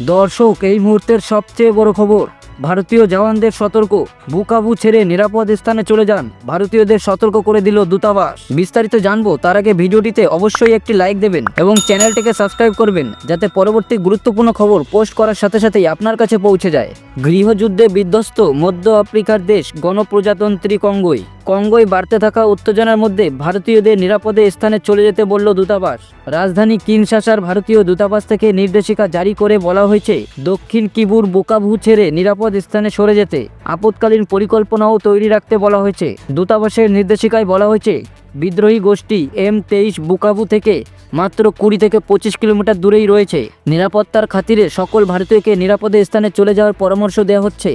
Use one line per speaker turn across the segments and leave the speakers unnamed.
দর্শক, এই মুহূর্তের সবচেয়ে বড় খবর, ভারতীয় জওয়ানদের সতর্ক। বুকাবু ছেড়ে নিরাপদ স্থানে চলে যান। ভারতীয়দের সতর্ক করে দিল দূতাবাস। বিস্তারিত জানব, তার আগে ভিডিওটিতে অবশ্যই একটি লাইক দেবেন এবং চ্যানেলটিকে সাবস্ক্রাইব করবেন, যাতে পরবর্তী গুরুত্বপূর্ণ খবর পোস্ট করার সাথে সাথেই আপনার কাছে পৌঁছে যায়। গৃহযুদ্ধে বিধ্বস্ত মধ্য আফ্রিকার দেশ গণপ্রজাতন্ত্রী কঙ্গোই। কঙ্গোয় বাড়তে থাকা উত্তেজনার মধ্যে ভারতীয়দের নিরাপদে স্থানে চলে যেতে বলল দূতাবাস। রাজধানী কিনশাসার ভারতীয় দূতাবাস থেকে নির্দেশিকা জারি করে বলা হয়েছে, দক্ষিণ কিবুর বোকাভু ছেড়ে নিরাপদ স্থানে সরে যেতে আপৎকালীন পরিকল্পনাও তৈরি রাখতে বলা হয়েছে। দূতাবাসের নির্দেশিকায় বলা হয়েছে, বিদ্রোহী গোষ্ঠী এম তেইশ বুকাবু থেকে মাত্র কুড়ি থেকে পঁচিশ কিলোমিটার দূরেই রয়েছে। নিরাপত্তার খাতিরে সকল ভারতীয়কে নিরাপদে স্থানে চলে যাওয়ার পরামর্শ দেওয়া হচ্ছে।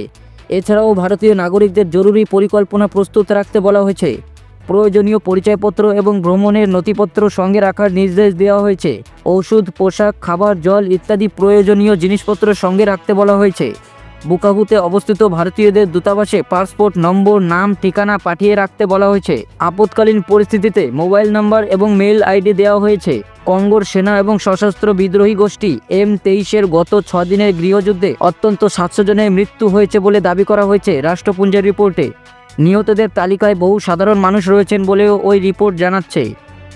এছাড়াও ভারতীয় নাগরিকদের জরুরি পরিকল্পনা প্রস্তুত রাখতে বলা হয়েছে। প্রয়োজনীয় পরিচয়পত্র এবং ভ্রমণের নথিপত্র সঙ্গে রাখার নির্দেশ দেওয়া হয়েছে। ওষুধ, পোশাক, খাবার, জল ইত্যাদি প্রয়োজনীয় জিনিসপত্র সঙ্গে রাখতে বলা হয়েছে। বুকাবুতে অবস্থিত ভারতীয়দের দূতাবাসে পাসপোর্ট, নম্বর, নাম, ঠিকানা পাঠিয়ে রাখতে বলা হয়েছে। আপৎকালীন পরিস্থিতিতে মোবাইল নম্বর এবং মেল আইডি দেওয়া হয়েছে। কঙ্গোর সেনা এবং সশস্ত্র বিদ্রোহী গোষ্ঠী এম তেইশের গত ছ দিনের গৃহযুদ্ধে অত্যন্ত সাতশো জনের মৃত্যু হয়েছে বলে দাবি করা হয়েছে রাষ্ট্রপুঞ্জের রিপোর্টে। নিহতদের তালিকায় বহু সাধারণ মানুষ রয়েছেন বলেও ওই রিপোর্ট জানাচ্ছে।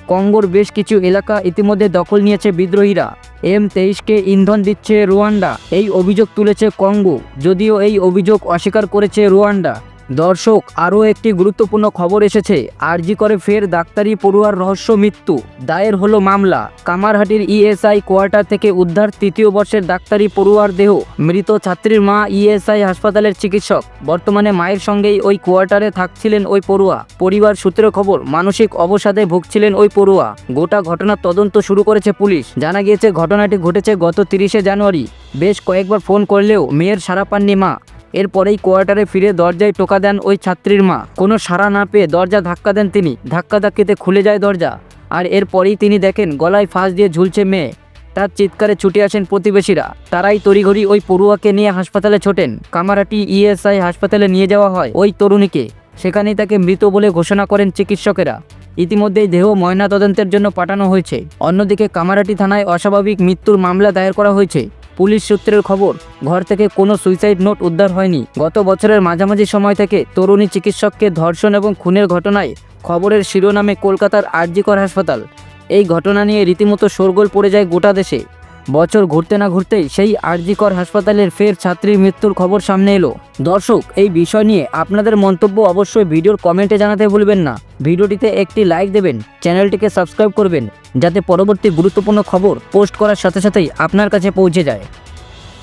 কঙ্গোর বেশ কিছু এলাকা ইতিমধ্যে দখল নিয়েছে বিদ্রোহীরা। এম তেইশকে ইন্ধন দিচ্ছে রুয়ান্ডা। এই অভিযোগ তুলেছে কঙ্গো। যদিও এই অভিযোগ অস্বীকার করেছে রুয়ান্ডা। দর্শক, আরও একটি গুরুত্বপূর্ণ খবর এসেছে। আরজি করে ফের ডাক্তারি পড়ুয়ার রহস্য মৃত্যু। দায়ের হলো মামলা। কামারহাটির ইএসআই কোয়ার্টার থেকে উদ্ধার তৃতীয় বর্ষের ডাক্তারি পড়ুয়ার দেহ। মৃত ছাত্রীর মা ইএসআই হাসপাতালের চিকিৎসক। বর্তমানে মায়ের সঙ্গেই ওই কোয়ার্টারে থাকছিলেন ওই পড়ুয়া। পরিবার সূত্রে খবর, মানসিক অবসাদে ভুগছিলেন ওই পড়ুয়া। গোটা ঘটনার তদন্ত শুরু করেছে পুলিশ। জানা গিয়েছে, ঘটনাটি ঘটেছে গত তিরিশে জানুয়ারি। বেশ কয়েকবার ফোন করলেও মেয়ের সারা পাননি মা। এরপরেই কোয়ার্টারে ফিরে দরজায় টোকা দেন ওই ছাত্রীর মা। কোনো সাড়া না পেয়ে দরজা ধাক্কা দেন তিনি। ধাক্কা ধাক্কিতে খুলে যায় দরজা। আর এরপরেই তিনি দেখেন গলায় ফাঁস দিয়ে ঝুলছে মেয়ে। তার চিৎকারে ছুটে আসেন প্রতিবেশীরা। তারাই তড়িঘড়ি ওই পড়ুয়াকে নিয়ে হাসপাতালে ছোটেন। কামারাটি ইএসআই হাসপাতালে নিয়ে যাওয়া হয় ওই তরুণীকে। সেখানেই তাকে মৃত বলে ঘোষণা করেন চিকিৎসকেরা। ইতিমধ্যেই দেহ ময়নাতদন্তের জন্য পাঠানো হয়েছে। অন্যদিকে কামারাটি থানায় অস্বাভাবিক মৃত্যুর মামলা দায়ের করা হয়েছে। পুলিশ সূত্রের খবর, ঘর থেকে কোনো সুইসাইড নোট উদ্ধার হয়নি। গত বছরের মাঝামাঝি সময় থেকে তরুণী চিকিৎসককে ধর্ষণ এবং খুনের ঘটনায় খবরের শিরোনামে কলকাতার আরজিকর হাসপাতাল। এই ঘটনা নিয়ে রীতিমতো শোরগোল পড়ে যায় গোটা দেশে। বছর ঘুরতে না ঘুরতেই সেই আরজিকর হাসপাতালের ফের ছাত্রীর মৃত্যুর খবর সামনে এলো। দর্শক, এই বিষয় নিয়ে আপনাদের মন্তব্য অবশ্যই ভিডিওর কমেন্টে জানাতে ভুলবেন না। ভিডিওটিতে একটি লাইক দেবেন, চ্যানেলটিকে সাবস্ক্রাইব করবেন, যাতে পরবর্তী গুরুত্বপূর্ণ খবর পোস্ট করার সাথে সাথেই আপনার কাছে পৌঁছে যায়।